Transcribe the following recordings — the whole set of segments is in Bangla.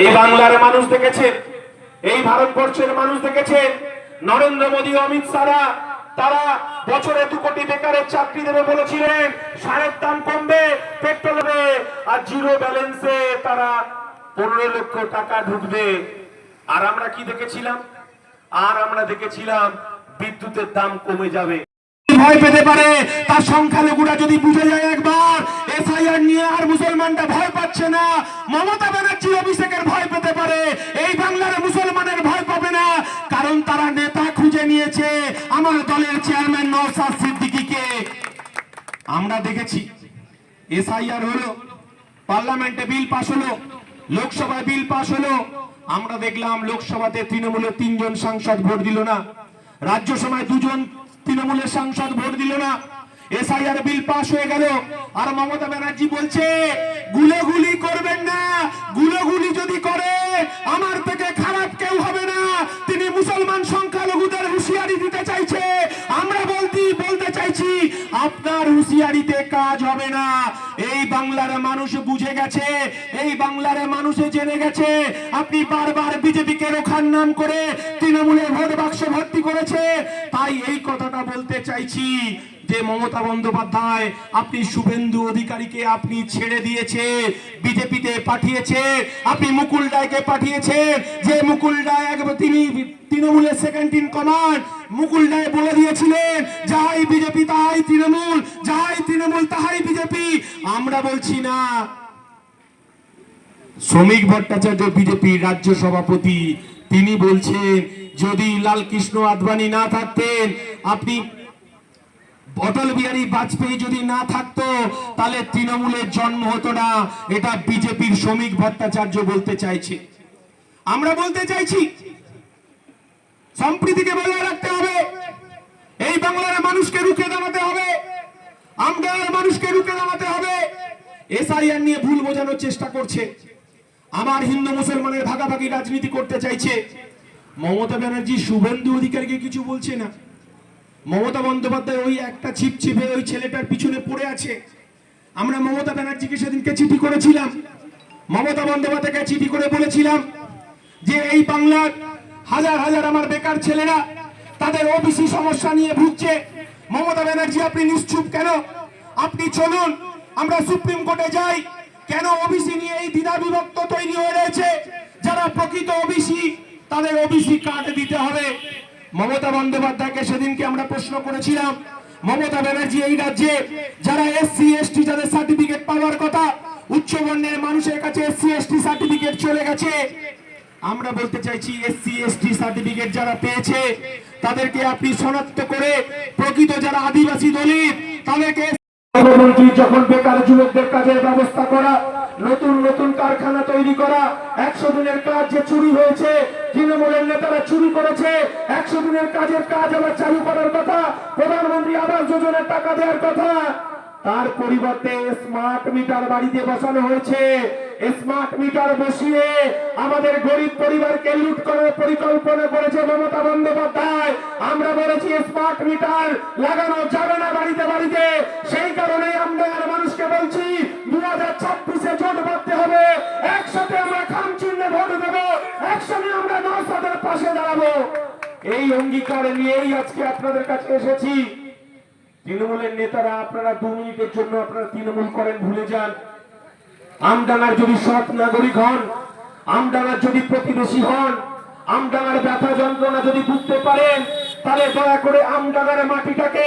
এই বাংলার মানুষ দেখেছেন, এই ভারতবর্ষের মানুষ দেখেছেন, নরেন্দ্র মোদী অমিত শাহরা, তারা বছরে দু কোটি বেকারের চাকরি দেবে বলেছিলেন, সারের দাম কমবে, পেট্রোল হবে আর জিরো ব্যালেন্সে তারা পনেরো লক্ষ টাকা ঢুকবে। আর আমরা কি দেখেছিলাম? আর আমরা দেখেছিলাম বিদ্যুতের দাম কমে যাবে। ভয় পেতে পারে, তার সংখ্যালঘুরা যদি বুঝে যায় একবার এসআইআর নিয়ে আর মুসলমানটা ভয় পাচ্ছে না। মমতা ব্যানার্জি অভিষেকের ভয় পেতে পারে। এই বাংলার মুসলমানের ভয় পাবে না। কারণ তারা নেতা খুঁজে নিয়েছে আমার দলের চেয়ারম্যান নওশাদ সিদ্দিকীকে। আমরা দেখেছি, এসআইআর হলো, পার্লামেন্টে বিল পাশ হলো, লোকসভায় বিল পাশ হলো। আমরা দেখলাম লোকসভাতে তৃণমূলের তিনজন সাংসদ ভোট দিল না। রাজ্যসভায় দুজন তৃণমূলের সাংসদ ভোট দিল না। এসআইআর বিল পাস হয়ে গেল। আর মমতা ব্যানার্জি বলছে, গুলোগুলি করবেন না গুলো গুলি যদি করে, আমার থেকে খারাপ কেউ হবে না। তিনি মুসলমান সংখ্যালঘুদের হুঁশিয়ারি দিতে চাইছে। আমরা বলতে বলতে চাইছি, আপনার হুঁশিয়ারিতে কাজ হবে না। এই বাংলার মানুষ বুঝে গেছে, এই বাংলার মানুষ জেনে গেছে, আপনি বারবার বিজেপিকে রোখার নাম করে তৃণমূলের ভোট বাক্স ভর্তি করেছে। তাই এই কথাটা বলতে চাইছি যে মমতা বন্দ্যোপাধ্যায়, আপনি শুভেন্দু অধিকারীকে আপনি ছেড়ে দিয়েছে, বিজেপিতে পাঠিয়েছে, আপনি মুকুল রায়কে পাঠিয়েছেন যে মুকুল রায় একবার তিনি তৃণমূলের second in command Mukul Roy বলে দিয়েছিলেন যাই বিজেপি তাই তৃণমূল যাই তৃণমূল, তাহাই বিজেপি। আমরা বলছি না। শ্রমিক ভট্টাচার্য বিজেপির রাজ্য সভাপতি, তিনি বলছেন, যদি লালকৃষ্ণ আদবানি না থাকতেন, আপনি অটল বিহারী বাজপেয়ী যদি না থাকতো, তাহলে তৃণমূলের জন্ম হতো না। এটা বিজেপির শ্রমিক ভট্টাচার্য বলতে চাইছে। আমরা বলতে চাইছি সম্প্রীতিকে বজায় রাখতে হবে। এই বাংলার মানুষকে রুখে দাঁড়াতে হবে। আমডার মানুষকে রুখে দাঁড়াতে হবে। এসআইআর নিয়ে ভুল বোঝানোর চেষ্টা করছে। আমার হিন্দু মুসলমানের ভাগাভাগি রাজনীতি করতে চাইছে। মমতা ব্যানার্জি শুভেন্দু অধিকারীকে কিছু বলছে না। মমতা বন্দ্যোপাধ্যায় ওই একটা ছিপ ছিপে ওই ছেলেটার পিছনে পড়ে আছে। আমরা মমতা ব্যানার্জিকে সেদিনকে চিঠি করেছিলাম। মমতা বন্দ্যোপাধ্যায়কে চিঠি করে বলেছিলাম যে এই বাংলার হাজার হাজার আমার বেকার ছেলেরা তাদের ওবিসি সমস্যা নিয়ে ভুগছে। মমতা ব্যানার্জি, আপনি নিশ্চুপ কেন? আপনি চলুন, আমরা সুপ্রিম কোর্টে যাই। কেন ওবিসি নিয়ে এই দ্বিধা বিভক্ত তৈরি হয়ে রয়েছে? যারা প্রকৃত ওবিসি তাদের ওবিসি কার্ড দিতে হবে। মমতা বন্দ্যোপাধ্যায়কে সেদিনকে আমরা প্রশ্ন করেছিলাম। মমতা ব্যানার্জি এই রাজ্যে, যারা এসসি এসটি যাদের সার্টিফিকেট পাওয়ার কথা, উচ্চ বর্ণের মানুষের কাছে এসসি এসটি সার্টিফিকেট চলে গেছে। আমরা বলতে চাইছি এসসি, এসটি সার্টিফিকেট যারা পেয়েছে, তাদেরকে আপনি শনাক্ত করে প্রকৃত যারা আদিবাসী দলিত, তাদেরকে মুখ্যমন্ত্রী যখন বেকার যুবকদের কাজের ব্যবস্থা করা, নতুন নতুন কারখানা তৈরি করা, একশো দিনের কাজ যে চুরি হয়েছে, তৃণমূলের নেতারা চুরি করেছে, একশো দিনের কাজের কাজ আবার চালু করার কথা, প্রধানমন্ত্রী আবাস যোজনার টাকা দেওয়ার কথা তার পরিবর্তে স্মার্ট মিটার বাড়িতে বসানো হয়েছে। স্মার্ট মিটার বসিয়ে আমাদের গরিব পরিবারকে লুট করার পরিকল্পনা করেছে মমতা বন্দ্যোপাধ্যায়। আমরা বলেছি স্মার্ট মিটার লাগানো যাবে না বাড়িতে বাড়িতে। সেই কারণে আমরা আর মানুষকে বলছি দু হাজার ছাব্বিশে জোট বাঁধতে হবে। একসাথে আমরা খাম চিহ্নে ভোট দেবো। একসঙ্গে আমরা নৌসাদের পাশে দাঁড়াবো। এই অঙ্গীকার নিয়েই আজকে আপনাদের কাছে এসেছি। তৃণমূলের নেতারা, আপনারা দু মিনিটের জন্য আপনারা তৃণমূল করেন, ভুলে যান। আমডাঙ্গার যদি সৎ নাগরিক হন, আমডাঙ্গার যদি প্রতিবেশী হন, আমডাঙ্গার ব্যথা যন্ত্রণা যদি বুঝতে পারেন, তাহলে দয়া করে আমডাঙ্গার মাটিটাকে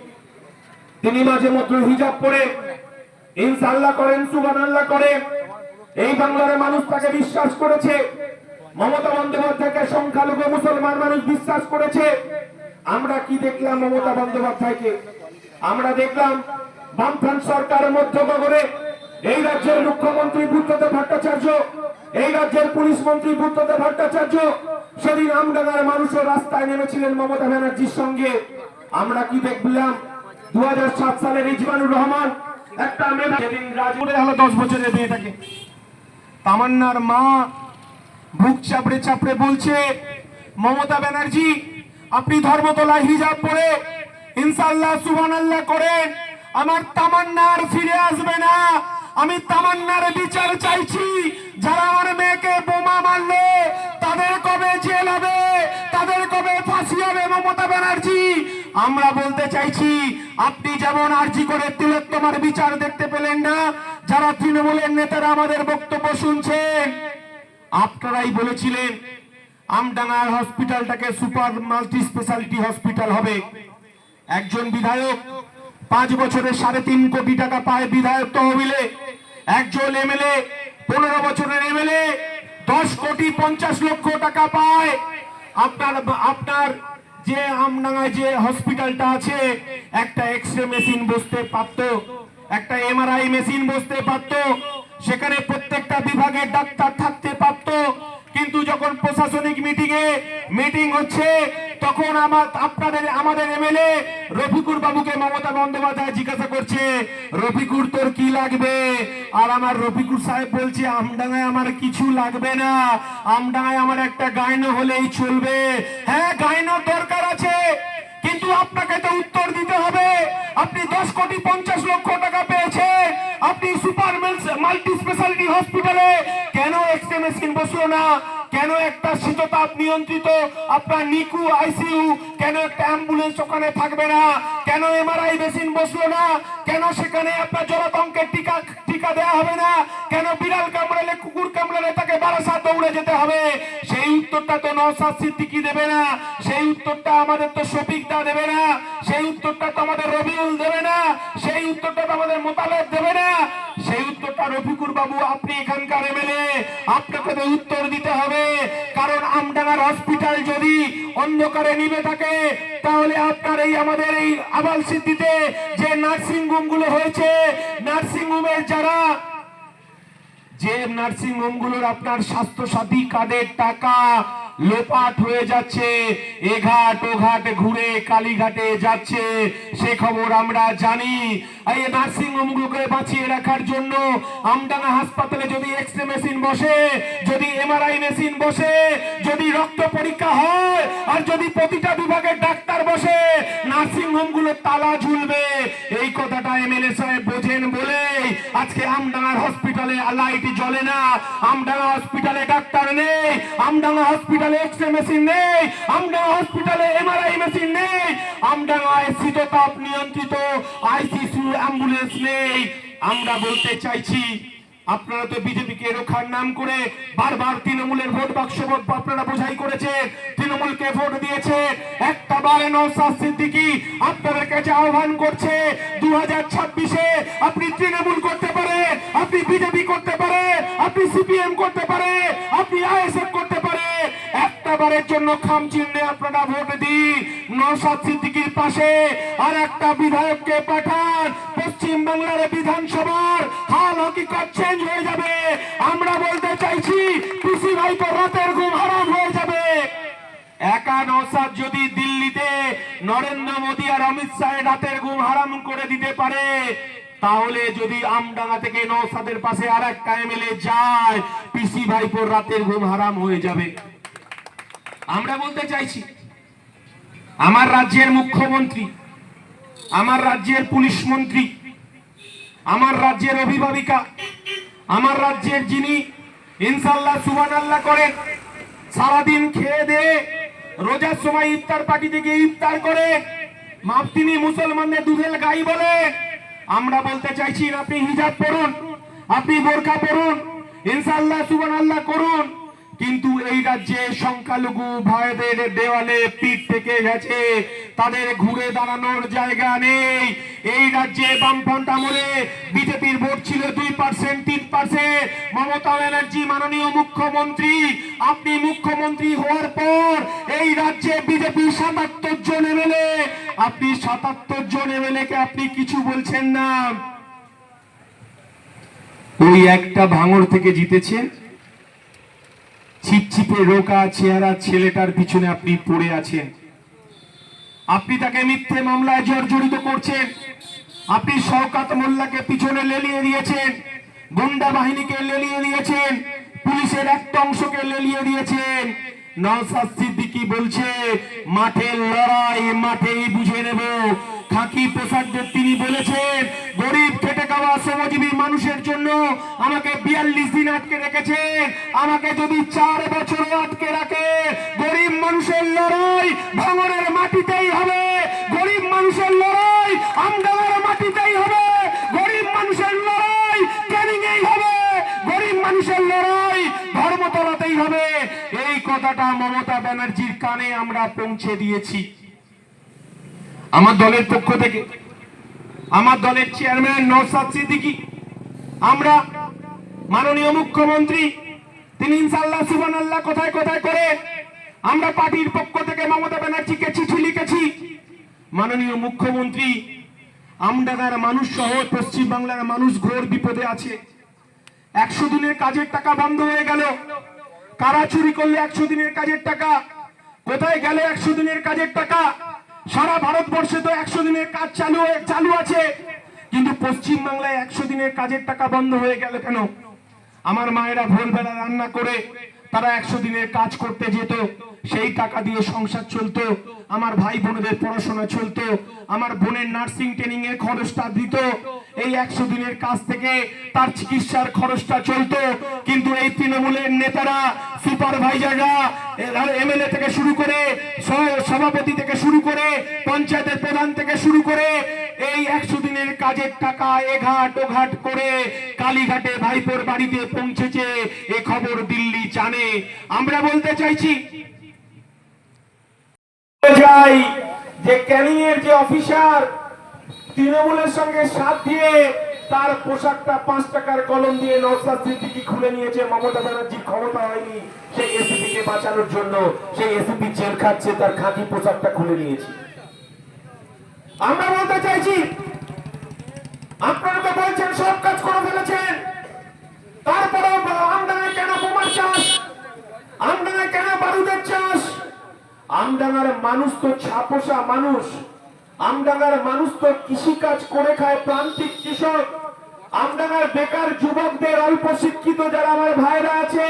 তিনি মাঝে মধ্যে হিজাব পরে ইনশাল্লাহ করেন সুবান আল্লাহ করে। এই বাংলার মানুষ তাকে বিশ্বাস করেছে। মমতা বন্দ্যোপাধ্যায়কে সংখ্যালঘু মুসলমান মানুষ বিশ্বাস করেছে। আমরা কি দেখলাম মমতা বন্দ্যোপাধ্যায়কে? আমরা দেখলাম বামফ্রন্ট সরকারের মধ্যগরে এই রাজ্যের মুখ্যমন্ত্রী বুদ্ধদেব ভট্টাচার্য, এই রাজ্যের পুলিশ মন্ত্রী বুদ্ধদেব ভট্টাচার্য সেদিন আমডাঙ্গার মানুষের রাস্তায় নেমেছিলেন মমতা ব্যানার্জির সঙ্গে। আমরা কি দেখলাম? দু সালে রিজওয়ানুর রহমান একটা মেয়ে সেদিন রাজপুরে হলো দশ বছরের মেয়েটাকে। তামান্নার মা বুক চাপড়ে চাপড়ে বলছে, মমতা ব্যানার্জি, আপনি ধর্মতলায় হিজাব পরে ইনশাল্লাহ সুবান আল্লাহ করেন। আমার তামান্নার ফিরে আসবে না। আমি তামান্নার বিচার চাইছি। যারা আমার মেয়েকে বোমা মারলো, তাদের কবে জেল হবে? তাদের কবে ফাঁসি হবে, মমতা ব্যানার্জি? আমরা বলতে চাইছি, আপনি যেমন আর্জি করে তিলোত্তমার বিচার দেখতে পেলেন না, যারা তৃণমূলের নেতারা আমাদের বক্তব্য শুনছেন, আপনারাই বলেছিলেন, আমডাঙ্গার হসপিটালটাকে সুপার মাল্টি স্পেশালিটি হসপিটাল হবে। একজন বিধায়ক পাঁচ বছরে সাড়ে তিন কোটি টাকা পায় বিধায়ক তহবিলে, একজন এমএলএ পনেরো বছরের এমএলএ দশ কোটি পঞ্চাশ লক্ষ টাকা পায়। আপনার আপনার যে আমডাঙ্গায় যে হসপিটালটা আছে, একটা এক্স রে মেশিন বসতে পারত, একটা এমআরআই মেশিন বসতে পারত, সেখানে প্রত্যেকটা বিভাগের ডাক্তার থাকতে পারতো কিন্তু যখন প্রশাসনিক মিটিং এ মিটিং হচ্ছে, তখন আমার, আপনাদের, আমাদের এমএলএ রফিকুর বাবুকে মমতা বন্দ্যোপাধ্যায় জিজ্ঞাসা করছে, রফিকুর, তোর কি লাগবে? আর আমার রফিকুর সাহেব বলছে আমডাঙ্গায় আমার কিছু লাগবে না। আমডাঙ্গায় আমার একটা গায়নো হলেই চলবে। হ্যাঁ গায়নোর দরকার আছে। কিন্তু আপনাকে তো উত্তর দিতে হবে। আপনি দশ কোটি পঞ্চাশ লক্ষ টাকা পেয়েছেন। আপনি সুপার মাল্টি স্পেশালিটি হসপিটালে কেন এক্সরে মেশিন বসল না? কেন একটা শীততাপ নিয়ন্ত্রিত? আপনার নিকু আইসিইউ কেন একটা অ্যাম্বুলেন্স ওখানে থাকবে না? কেন এমআরআই মেশিন বসল না? কেন সেখানে আপনার জলাতঙ্কের টিকা টিকা দেওয়া হবে না? কেন বিড়াল কামড়ালে, কুকুর কামড়ালে তাকে বারাসাত দৌড়ে যেতে হবে? সেই উত্তরটা তো নওসাদ সিদ্দিকি দেবে না। সেই উত্তরটা আমাদের তো শফিক দা দেবে না। সেই উত্তরটা তো আমাদের রবিউল দেবে না। সেই উত্তরটা তো আমাদের মোতালেব দেবে না। সেই উত্তরটা রফিকুর বাবু, আপনি এখানকার এমএলএ। আপনাকে তো উত্তর দিতে হবে। কারণ আমডাঙ্গার হসপিটাল যদি অন্ধকারে নিবে থাকে তাহলে আপনার এই আমাদের এই আবাল সিদ্ধিতে যে নার্সিং হোমগুলো হয়েছে নার্সিং হোমের যারা যে নার্সিং হোমগুলোর আপনার স্বাস্থ্য সাথী কাদের টাকা লোপাট হয়ে যাচ্ছে, এ ঘাট ঘুরে কালীঘাটে যাচ্ছে। সে খবর আমরা জানি। এই নার্সিং হোম গুলোকে বাঁচিয়ে রাখার জন্য আমডাঙ্গা হাসপাতালে যদি এক্সরে মেশিন বসে, যদি এমআরআই মেশিন বসে, যদি রক্ত পরীক্ষা হয়, আর যদি প্রতিটা বিভাগের ডাক্তার বসে নার্সিং হোমগুলো তালা ঝুলবে। এই কথাটা এমএলএ সাহেব বোঝেন বলেই আজকে আমডাঙ্গার হসপিটালে লাইট জ্বলে না। আমডাঙ্গা হসপিটালে ডাক্তার নেই। আমডাঙ্গা হসপিটালে এক্সরে মেশিন নেই। আমডাঙ্গা হসপিটালে এমআরআই মেশিন নেই। আমডাঙ্গায় শীততাপ নিয়ন্ত্রিত। আইসিসি অ্যাম্বুলেন্স নেই। আমরা বলতে চাইছি আপনারা তো বিজেপিকে রক্ষার নাম করে বারবার তৃণমূলের ভোট বাক্স আপনারা বোঝাই করেছেন। তৃণমূলকে ভোট দিয়েছে একটা বারে নৌসাদ সিদ্দিকি। আপনাদের কাছে আহ্বান করছে দু হাজার ছাব্বিশে আপনি তৃণমূল করতে পারে আপনি বিজেপি করতে পারে আপনি সিপিএম করতে পারে আপনি আইএসএফ করতে পারে একটা বারের জন্য খাম চিহ্নে আপনারা ভোট দিন। নৌসাদ সিদ্দিকির পাশে আর একটা বিধায়ককে পাঠান। পশ্চিম বাংলার বিধানসভার হাল হকিকত চেঞ্জ হয়ে যাবে। আমরা বলতে চাইছি কৃষি ভাইপো রাতের ঘুম হারাম হয়ে যাবে। একা নৌসাদ যদি দিল্লিতে নরেন্দ্র মোদী আর অমিত শাহ রাতের ঘুম হারাম করে দিতে পারে, তাহলে যদি আমডাঙ্গা থেকে নৌসাদের পাশে আর একটা এমএলএ যায়, পিসি ভাইপোর রাতের ঘুম হারাম হয়ে যাবে। আমরা বলতে চাইছি, আমার রাজ্যের মুখ্যমন্ত্রী, আমার রাজ্যের পুলিশ মন্ত্রী, আমার রাজ্যের অভিভাবিকা, আমার রাজ্যের যিনি ইনশাল্লাহ সুবান আল্লাহ করেন, সারাদিন খেয়ে দে, রোজার সময় ইফতার পার্টি থেকে ইফতার করে মাপ তিনি মুসলমানদের দুধের গাই বলে। আমরা বলতে চাইছি, আপনি হিজাব পড়ুন, আপনি বোরখা পড়ুন ইনশাল্লাহ সুবান আল্লাহ করুন। কিন্তু এই রাজ্যে সংখ্যালঘু ভাইদের দেওয়ালে পিঠ থেকে গেছে। তাদের ঘুরে দাঁড়ানোর জায়গা নেই। এই রাজ্যে বামফ্রন্ট আমলে বিজেপির ভোট ছিল দুই পার্সেন্ট তিন পার্সেন্ট মমতা ব্যানার্জি মাননীয় মুখ্যমন্ত্রী, আপনি মুখ্যমন্ত্রী হওয়ার পর এই রাজ্যে বিজেপি সাতাত্তর জন এমএলএ। আপনি সাতাত্তর জন এমএলএ কে আপনি কিছু বলছেন না? ওই একটা ভাঙর থেকে জিতেছেন। চিপচিপে রোকা চেহারা ছেলেটার পিছনে আপনি পড়ে আছেন। আপনি তাকে মিথ্যে মামলায় জর্জরিত করছেন। আপনি শওকাত মোল্লাকে পিছনে লেলিয়ে দিয়েছেন। গুন্ডা বাহিনীকে লেলিয়ে দিয়েছেন। পুলিশের একটা অংশকে লেলিয়ে দিয়েছেন। নওসাদ সিদ্দিকী বলছে মাঠের লড়াই, মাঠেই বুঝে নেব। খাকি পোশাকদের তিনি বলেছেন, গরিব খেটে খাওয়া শ্রমজীবী মানুষের জন্য আমাকে বিয়াল্লিশ দিন আটকে রেখেছেন, আমাকে যদি চার বছর আটকে রাখে, গরিব মানুষের লড়াই ভাঙনের মাটিতেই হবে, গরিব মানুষের লড়াই আমদার মাটিতেই হবে, গরিব মানুষের লড়াই ক্যানিংয়েই হবে, গরিব মানুষের লড়াই ধর্মতলাতেই হবে। এই কথাটা মমতা ব্যানার্জির কানে আমরা পৌঁছে দিয়েছি। আমার দলের পক্ষ থেকে, আমার দলের চেয়ারম্যান নওসাদ সিদ্দিকী, আমরা মাননীয় মুখ্যমন্ত্রী, তিনি ইনশাল্লাহ সুবান আল্লাহ কোথায় কোথায় করে আমরা পার্টির পক্ষ থেকে মমতা ব্যানার্জিকে চিঠি লিখেছি। মাননীয় মুখ্যমন্ত্রী, আমডাঙ্গার মানুষ সহ পশ্চিম বাংলার মানুষ ঘোর বিপদে আছে। একশো দিনের কাজের টাকা বন্ধ হয়ে গেল। কারা চুরি করলে একশো দিনের কাজের টাকা? কোথায় গেল একশো দিনের কাজের টাকা? সারা ভারতবর্ষে তো একশো দিনের কাজ চালু চালু আছে। কিন্তু পশ্চিমবাংলায় একশো দিনের কাজের টাকা বন্ধ হয়ে গেল কেন? আমার মায়েরা ভোরবেলা রান্না করে তারা একশো দিনের কাজ করতে যেত। সেই টাকা দিয়ে সংসার চলতো। আমার ভাই বোনদের পড়াশোনা চলতো। আমার বোনের নার্সিং ট্রেনিং এর খরচটা দিত। এই একশো দিনের কাজ থেকে তার চিকিৎসার খরচটা চলতো। কিন্তু এই তৃণমূলের নেতারা, সুপারভাইজাররা এমএলএ থেকে শুরু করে সভাপতি থেকে শুরু করে, পঞ্চায়েতের প্রধান থেকে শুরু করে, এই একশো দিনের কাজের টাকা এঘাট ওঘাট করে কালীঘাটে ভাইপোর বাড়িতে পৌঁছেছে। এ খবর দিল্লি জানে। আমরা বলতে চাইছি যে ক্যানিং এর যে অফিসার তৃণমূলের সঙ্গে সাথ দিয়ে তার পোশাকটা পাঁচ টাকার কলম দিয়ে নওসাদ সিদ্দিকি খুলে নিয়েছে, মমতা ব্যানার্জির ক্ষমতা হয়নি সেই এসিপি কে বাঁচানোর জন্য। সেই এসিপি জেল খাচ্ছে, তার খাকি পোশাকটা খুলে নিয়েছে। আমরা বলতে চাইছি, আপনারা তো বলছেন সব কাজ করে ফেলেছেন। তারপরেও আমদানায় কেন বোমার চাষ? আমদানায় কেন বারুদের চাষ? আমডাঙ্গার মানুষ তো ছাপোষা মানুষ। আমডাঙ্গার মানুষ তো কৃষি কাজ করে খায়, প্রান্তিক কৃষক। আমডাঙ্গার বেকার যুবকদের অল্প শিক্ষিত যারা আমার ভাইরা আছে,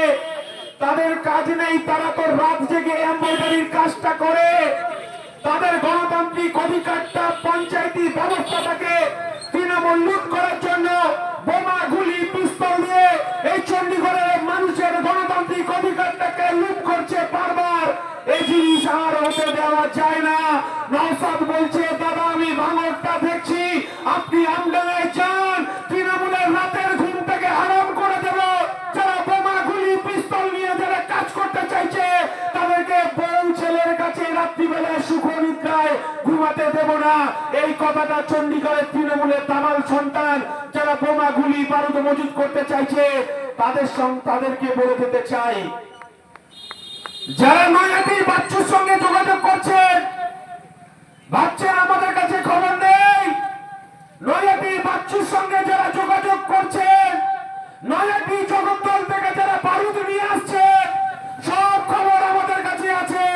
তাদের কাজ নেই, তারা তো রাত জেগে এমব্রয়ডারির কাজটা করে। তাদের গণতান্ত্রিক অধিকারটা পঞ্চায়েতি ব্যবস্থাটাকে তৃণমূল লুট করার জন্য বোমা, গুলি, পিস্তল দিয়ে এই চণ্ডীগড়ের মানুষের গণতান্ত্রিক অধিকারটাকে লুট করছে বারবার। এই জিনিস আর হতে দেওয়া যায় না। নওসাদ বলছে, দাদা, আমি ভাঙরটা দেখছি। আপনি আমডাঙ্গায় যান, তৃণমূলের রাতের ঘুমটাকে হারাম করে দেব। যারা বোমা গুলি পিস্তল নিয়ে যারা কাজ করতে চাইছে, তাদেরকে বউ ছেলের কাছে রাত্রিবেলায় সুখ নিদ্রায় ঘুমাতে দেব না। এই কথাটা চণ্ডীগড়ের তৃণমূলের দামাল সন্তান, যারা বোমা গুলি বারুদ মজুদ করতে চাইছে, তাদের সঙ্গে তাদেরকে বলে দিতে চাই যারা নয়াটি বাচ্চুর সঙ্গে যোগাযোগ করছেন ভাবছেন আমাদের কাছে খবর নেই। নয়াটি বাচ্চুর সঙ্গে যারা যোগাযোগ করছেন নয়াটি জগদ্দল থেকে যারা বারুদ নিয়ে আসছেন সব খবর আমাদের কাছে আছে।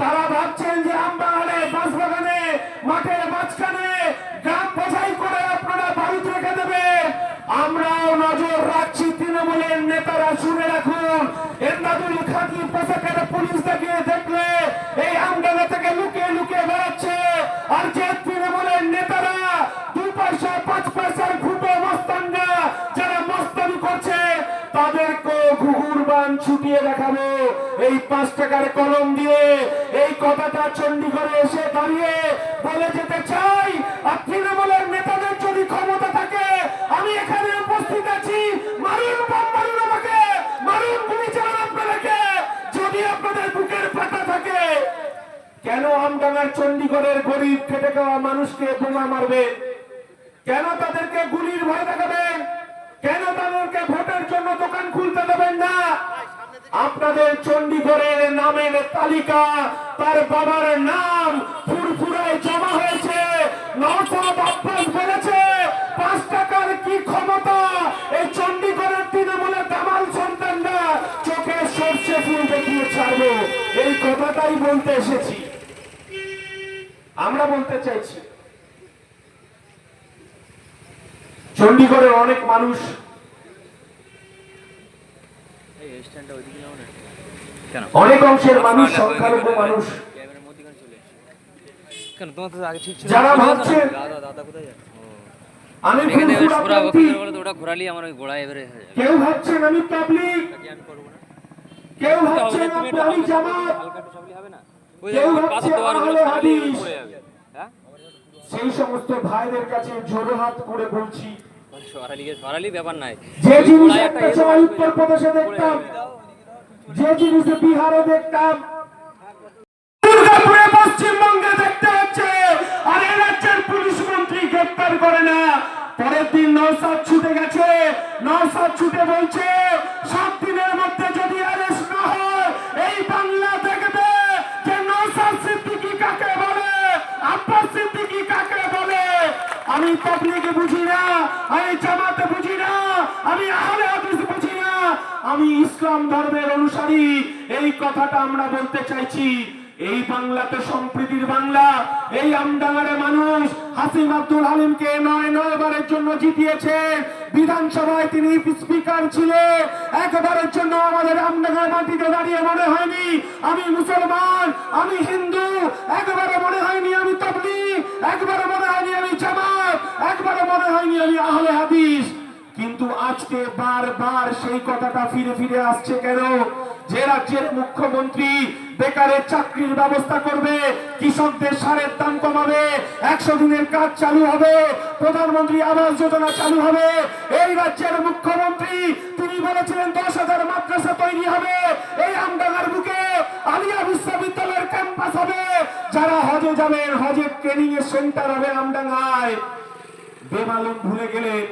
তারা ভাবছেন যে আমরা আমবাগানে বাঁশবাগানে, মাঠের মাঝখানে গ্রাম বোঝাই করে আপনারা বারুদ রেখে দেবেন। আমরাও নজর রাখছি তৃণমূলের নেতারা, শুনে রাখুন। এন্দাদুল খাকি ছুটিয়ে দেখাবো। এই পাঁচ টাকার কলম দিয়ে এই কথাটা চণ্ডীগড়ে এসে দাঁড়িয়ে বলে যেতে চাই। আর তৃণমূলের নেতাদের যদি ক্ষমতা থাকে, আমি এখানে উপস্থিত আছি। কেন আমডাঙ্গার চণ্ডীগড়ের গরিব খেটে খাওয়া মানুষকে বোমা মারবে? কেন তাদেরকে গুলির ভয় দেখাবেন? কেন তাদেরকে ভোটের জন্য দোকান খুলতে দেবেন না? আপনাদের চণ্ডীগড়ের নামের তালিকা, তার বাবার নাম ফুরফুরায় জমা হয়েছে। বলেছে, পাঁচ টাকার কি ক্ষমতা? এই দামাল চোখের সর্ষে ফুল দেখিয়ে ছাড়বো। এই কথাটাই বলতে এসেছি। আমরা বলতে চাইছি, চণ্ডীগড়ের অনেক মানুষ এই স্ট্যান্ডটা ওইদিকে নাও না কেন অনেক অংশের মানুষ সংখ্যালঘু মানুষ ক্যামেরার মধ্যখানে চলে এসেছে কেন? তোমার তো আগে ঠিক ছিল। যারা? দাদা দাদা কোথায় যায় আমি এখানে বলে ওটা ঘোরালি আমার ওই এবারে কেউ ভাবছেন আমি পাবলিক আমি করব না? কেউ ভাবছেন আমি জামাত? হালকা একটু সামনে হবে না? কেউ ভাবছে। পড়ে যাবে। হ্যাঁ? সেই সমস্ত ভাইদের কাছে জোরে হাত করে বলছি। যে একটা ইয়ে সময় দেওয়া উত্তর প্রদেশে দেখতাম। যে জিনিস বিহারে দেখতাম দুর্গাপুরে পশ্চিমবঙ্গে দেখতে হচ্ছে আর রাজ্যের পুলিশ মন্ত্রী গ্রেপ্তার করে না। পরের দিন নৌসাদ ছুটে গেছে নৌসাদ ছুটে বলছে সাত দিনের মধ্যে আমি তবলিগে বুঝি না, আমি জামাতে বুঝি না, আমি আহলে হাদিস বুঝি না। আমি ইসলাম ধর্মের অনুসারী, এই কথাটা আমরা বলতে চাইছি। এই বাংলা তো সম্প্রীতির বাংলা, এই আমডাঙ্গারে মানুষ হাসিম আব্দুল হালিমকে নয় নয় বারের জন্য জিতিয়েছে। বিধানসভায় তিনি স্পিকার ছিলেন একবারের জন্য আমাদের আমডাঙ্গার মাটিতে দাঁড়িয়ে মনে হয়নি। আমি মুসলমান, আমি হিন্দু একবারে মনে হয়নি আমি তবলি একবারে মনে হয়নি আমি জামাত একবারে মনে হয়নি আমি আহলে হাদিস। কিন্তু আজকে বারবার সেই কথাটা ফিরে ফিরে আসছে কেন? যে রাজ্যের মুখ্যমন্ত্রী বেকারের চাকরির ব্যবস্থা করবে, কৃষকদের সারের দাম কমাবে, একশো দিনের কাজ চালু হবে, প্রধানমন্ত্রী আবাস যোজনা চালু হবে, এই রাজ্যের মুখ্যমন্ত্রী, তিনি বলেছিলেন দশ হাজার মাদ্রাসা তৈরি হবে, এই আমডাঙ্গার বুকে আলিয়া বিশ্ববিদ্যালয়ের ক্যাম্পাস হবে। যারা হজে যাবেন হজের ট্রেনিং এর সেন্টার হবে আমডাঙ্গায়। বেমালুম ভুলে গেলেন।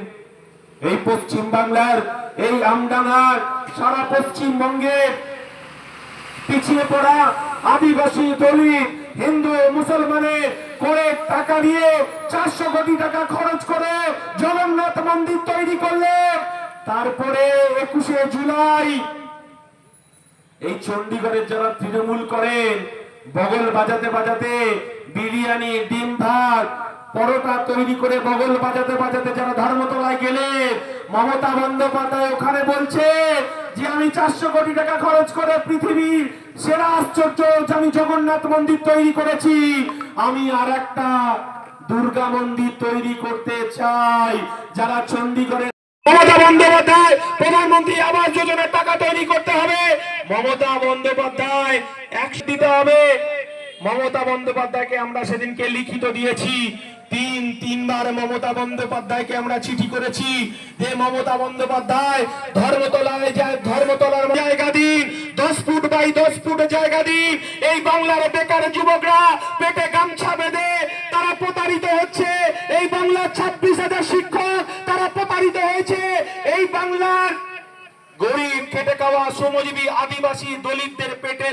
এই পশ্চিম বাংলার এই আমডাঙ্গার সারা পশ্চিমবঙ্গে পিছিয়ে পড়া আদিবাসী দলিত, হিন্দু মুসলমানের করে টাকা দিয়ে চারশো কোটি টাকা খরচ করে জগন্নাথ মন্দির তৈরি করলে তারপরে একুশে জুলাই এই চণ্ডীগড়ের যারা তৃণমূল করেন, বগল বাজাতে বাজাতে বিরিয়ানি, ডিম ভাত পরোটা তৈরি করে বগল বাজাতে বাজাতে যারা ধর্মতলায় গেলে, মমতা বন্দ্যোপাধ্যায় ওখানে বলছে যে, আমি চারশো কোটি টাকা খরচ করে পৃথিবীর সেরা আশ্চর্য আমি জগন্নাথ মন্দির তৈরি করেছি। আমি আর একটা দুর্গা মন্দির তৈরি করতে চাই। যারা চণ্ডীগড়ের মমতা বন্দ্যোপাধ্যায়, প্রধানমন্ত্রী আবাস যোজনার টাকা তৈরি করতে হবে, মমতা বন্দ্যোপাধ্যায় একশো দিতে হবে। মমতা বন্দ্যোপাধ্যায়কে আমরা সেদিনকে লিখিত দিয়েছি। তিন, তিনবার মমতা বন্দ্যোপাধ্যায়কে আমরা চিঠি করেছি যে, মমতা বন্দ্যোপাধ্যায়, ধর্মতলায় যায়, ধর্মতলার জায়গা দিন, দশ ফুট বাই দশ ফুট জায়গা দিন। এই বাংলার বেকার যুবকরা পেটে গামছা বেঁধে তারা প্রতারিত হচ্ছে। এই বাংলার ছাব্বিশ হাজার শিক্ষক তারা প্রতারিত হয়েছে। এই বাংলার গরিব খেটে খাওয়া শ্রমজীবী আদিবাসী দলিতদের পেটে